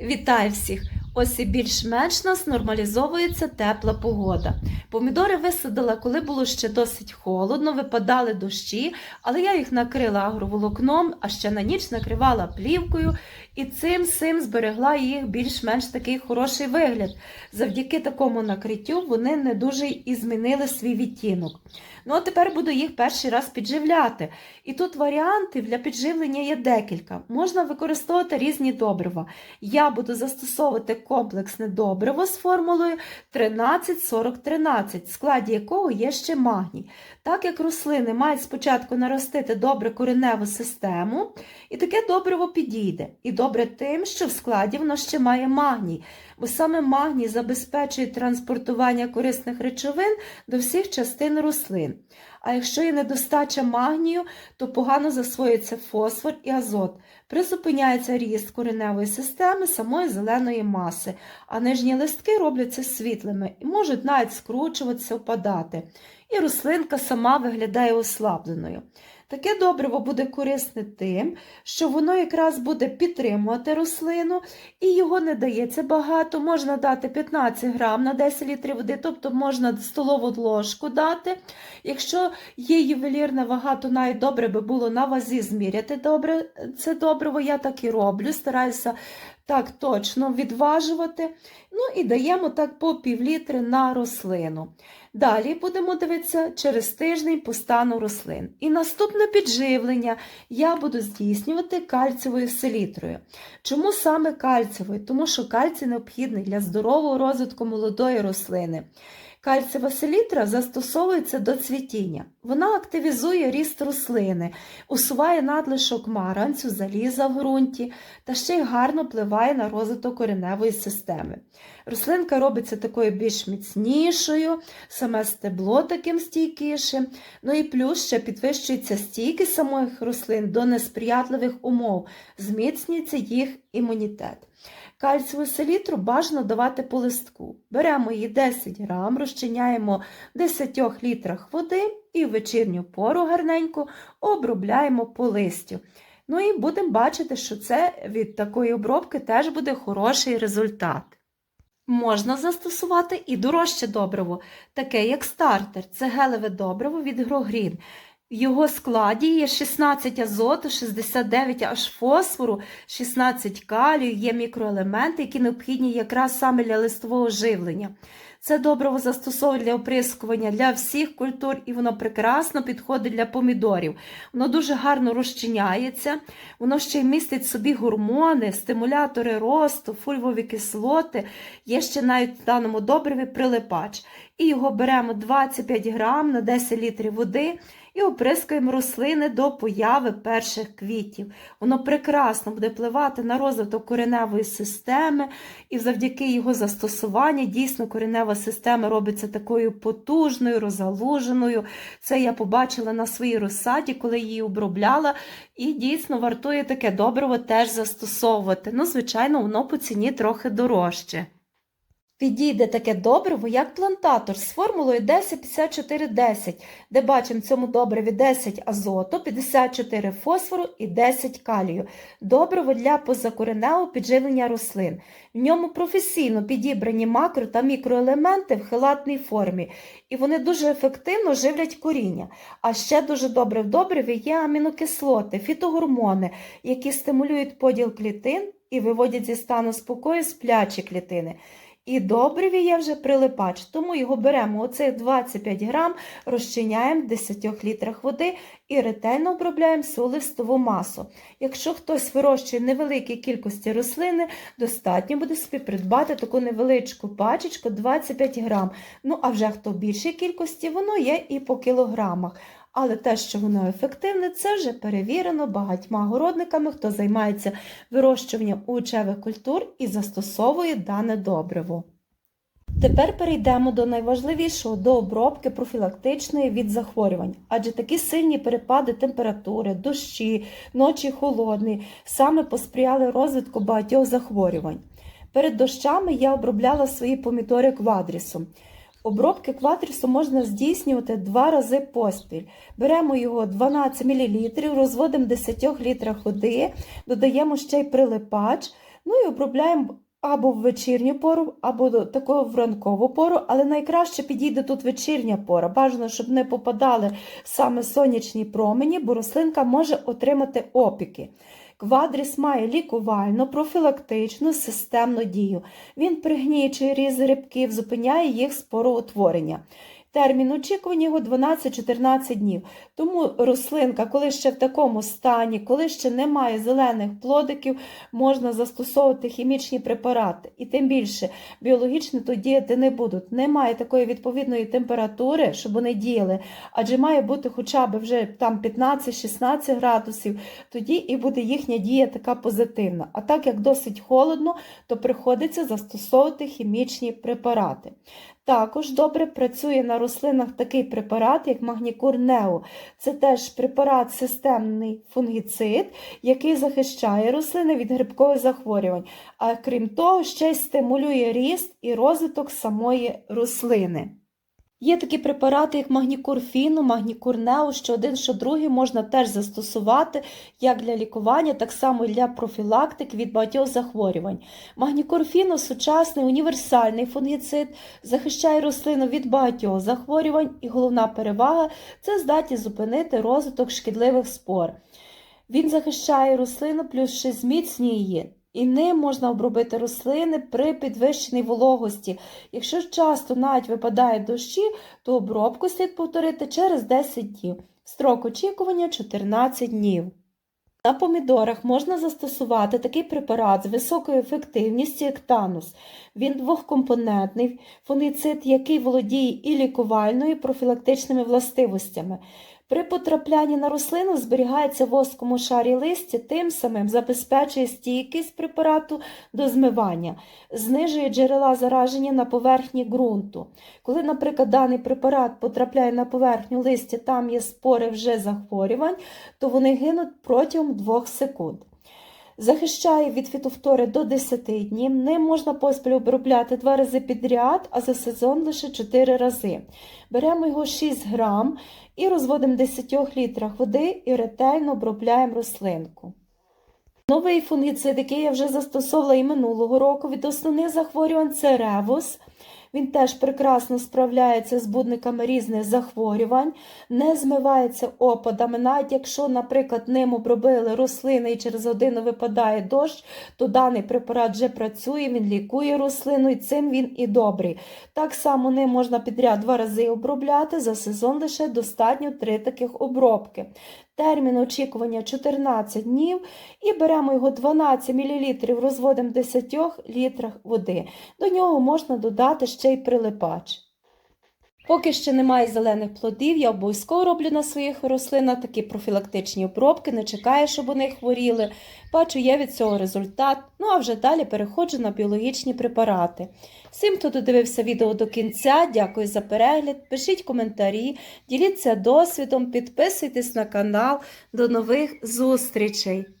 Вітаю всіх! Ось і більш-менш нас нормалізовується тепла погода. Помідори висадила, коли було ще досить холодно, випадали дощі, але я їх накрила агроволокном, а ще на ніч накривала плівкою і цим сим зберегла їх більш-менш такий хороший вигляд. Завдяки такому накриттю вони не дуже і змінили свій відтінок. Ну а тепер буду їх перший раз підживляти. І тут варіантів для підживлення є декілька. Можна використовувати різні добрива. Я буду застосовувати комплексне добриво з формулою 13-40-13, в складі якого є ще магній. Так як рослини мають спочатку наростити добре кореневу систему, і таке добриво підійде. І добре тим, що в складі воно ще має магній, бо саме магній забезпечує транспортування корисних речовин до всіх частин рослин. А якщо є недостача магнію, то погано засвоюється фосфор і азот. Призупиняється ріст кореневої системи самої зеленої маси, а нижні листки робляться світлими і можуть навіть скручуватися, впадати. І рослинка сама виглядає ослабленою. Таке добриво буде корисне тим, що воно якраз буде підтримувати рослину, і його не дається багато. Можна дати 15 грам на 10 літрів води, тобто можна столову ложку дати. Якщо є ювелірна вага, то навіть добре би було на вазі зміряти добре це добриво. Я так і роблю, стараюся так точно відважувати. Ну і даємо так по півлітри на рослину. Далі будемо дивитися через тиждень по стану рослин. І наступне підживлення я буду здійснювати кальцієвою селітрою. Чому саме кальцієвою? Тому що кальцій необхідний для здорового розвитку молодої рослини. Кальцієва селітра застосовується до цвітіння. Вона активізує ріст рослини, усуває надлишок маранцю, заліза в ґрунті та ще й гарно впливає на розвиток кореневої системи. Рослинка робиться такою більш міцнішою, саме стебло таким стійкішим, ну і плюс ще підвищується стійкість самих рослин до несприятливих умов, зміцнюється їх імунітет. Кальцієву селітру бажано давати по листку. Беремо її 10 грам, розчиняємо в 10 літрах води і в вечірню пору гарненько обробляємо по листю. Ну і будемо бачити, що це від такої обробки теж буде хороший результат. Можна застосувати і дорожче добриво, таке як стартер. Це гелеве добриво від Грогрін. В його складі є 16 азоту, 69 аж фосфору, 16 калію, є мікроелементи, які необхідні якраз саме для листового живлення. Це добриво застосовують для оприскування для всіх культур, і воно прекрасно підходить для помідорів. Воно дуже гарно розчиняється, воно ще й містить в собі гормони, стимулятори росту, фульвові кислоти, є ще навіть в даному добриві прилипач. І його беремо 25 грам на 10 літрів води і оприскуємо рослини до появи перших квітів. Воно прекрасно буде впливати на розвиток кореневої системи, і завдяки його застосуванню дійсно коренева система робиться такою потужною, розгалуженою. Це я побачила на своїй розсаді, коли її обробляла, і дійсно вартує таке добриво теж застосовувати. Ну, звичайно, воно по ціні трохи дорожче. Підійде таке добриво, як плантатор з формулою 10-54-10, де бачимо в цьому добриві 10 азоту, 54 фосфору і 10 калію. Добриво для позакореневого підживлення рослин. В ньому професійно підібрані макро та мікроелементи в хелатній формі, і вони дуже ефективно живлять коріння. А ще дуже добре в добриві є амінокислоти, фітогормони, які стимулюють поділ клітин і виводять зі стану спокою сплячі клітини. І добриві є вже прилипач, тому його беремо оцих 25 грам, розчиняємо в 10 літрах води і ретельно обробляємо всю масу. Якщо хтось вирощує невеликі кількості рослини, достатньо буде собі придбати таку невеличку пачечку 25 грам. Ну, а вже хто більшій кількості, воно є і по кілограмах. Але те, що воно ефективне, це вже перевірено багатьма городниками, хто займається вирощуванням овочевих культур і застосовує дане добриво. Тепер перейдемо до найважливішого до обробки профілактичної від захворювань, адже такі сильні перепади температури, дощі, ночі холодні саме посприяли розвитку багатьох захворювань. Перед дощами я обробляла свої помідори квадрісом. Обробки квадрісу можна здійснювати два рази поспіль. Беремо його 12 мл, розводимо в 10 літрах води, додаємо ще й прилипач, Ну і обробляємо або в вечірню пору, або такого в ранкову пору, але найкраще підійде тут вечірня пора. Бажано, щоб не попадали саме сонячні промені, бо рослинка може отримати опіки. Квадріс має лікувальну, профілактичну, системну дію. Він пригнічує різ грибків, зупиняє їх спороутворення. Термін очікування його 12-14 днів. Тому рослинка, коли ще в такому стані, коли ще немає зелених плодиків, можна застосовувати хімічні препарати. І тим більше біологічно тут діяти не будуть. Немає такої відповідної температури, щоб вони діяли, адже має бути хоча б вже там 15-16 градусів, тоді і буде їхня дія така позитивна. А так як досить холодно, то приходиться застосовувати хімічні препарати. Також добре працює на рослинах такий препарат, як Магнікур Нео. Це теж препарат системний фунгіцид, який захищає рослини від грибкових захворювань, а крім того, ще й стимулює ріст і розвиток самої рослини. Є такі препарати, як магнікур фіну, що один, що другий можна теж застосувати як для лікування, так само і для профілактики від багатьох захворювань. Магнікур фіну сучасний універсальний фунгіцид, захищає рослину від багатьох захворювань, і головна перевага це здатність зупинити розвиток шкідливих спор. Він захищає рослину, плюс ще зміцнює її. І ним можна обробити рослини при підвищеній вологості. Якщо часто навіть випадає дощі, то обробку слід повторити через 10 днів. Строк очікування 14 днів. На помідорах можна застосувати такий препарат з високою ефективністю, як танус. Він двохкомпонентний фунгіцид, який володіє і лікувальною, і профілактичними властивостями. При потраплянні на рослину зберігається в воскому шарі листя, тим самим забезпечує стійкість препарату до змивання, знижує джерела зараження на поверхні ґрунту. Коли, наприклад, даний препарат потрапляє на поверхню листя, там є спори вже захворювань, то вони гинуть протягом 2 секунд. Захищає від фітофтори до 10 днів. Ним можна поспіль обробляти 2 рази підряд, а за сезон лише 4 рази. Беремо його 6 грам і розводимо в 10 літрах води і ретельно обробляємо рослинку. Новий фунгіцид, який я вже застосовувала і минулого року від основних захворювань, це ревус. Він теж прекрасно справляється з будниками різних захворювань, не змивається опадами. Навіть якщо, наприклад, ним обробили рослини і через годину випадає дощ, то даний препарат вже працює, він лікує рослину і цим він і добрий. Так само ним можна підряд два рази обробляти, за сезон лише достатньо три таких обробки. Термін очікування 14 днів і беремо його 12 мл, розводимо в 10 літрах води. До нього можна додати ще й прилипач. Поки ще немає зелених плодів, я обов'язково роблю на своїх рослинах такі профілактичні обробки, не чекаю, щоб вони хворіли. Бачу, є від цього результат. Ну а вже далі переходжу на біологічні препарати. Всім, хто додивився відео до кінця, дякую за перегляд. Пишіть коментарі, діліться досвідом, підписуйтесь на канал. До нових зустрічей!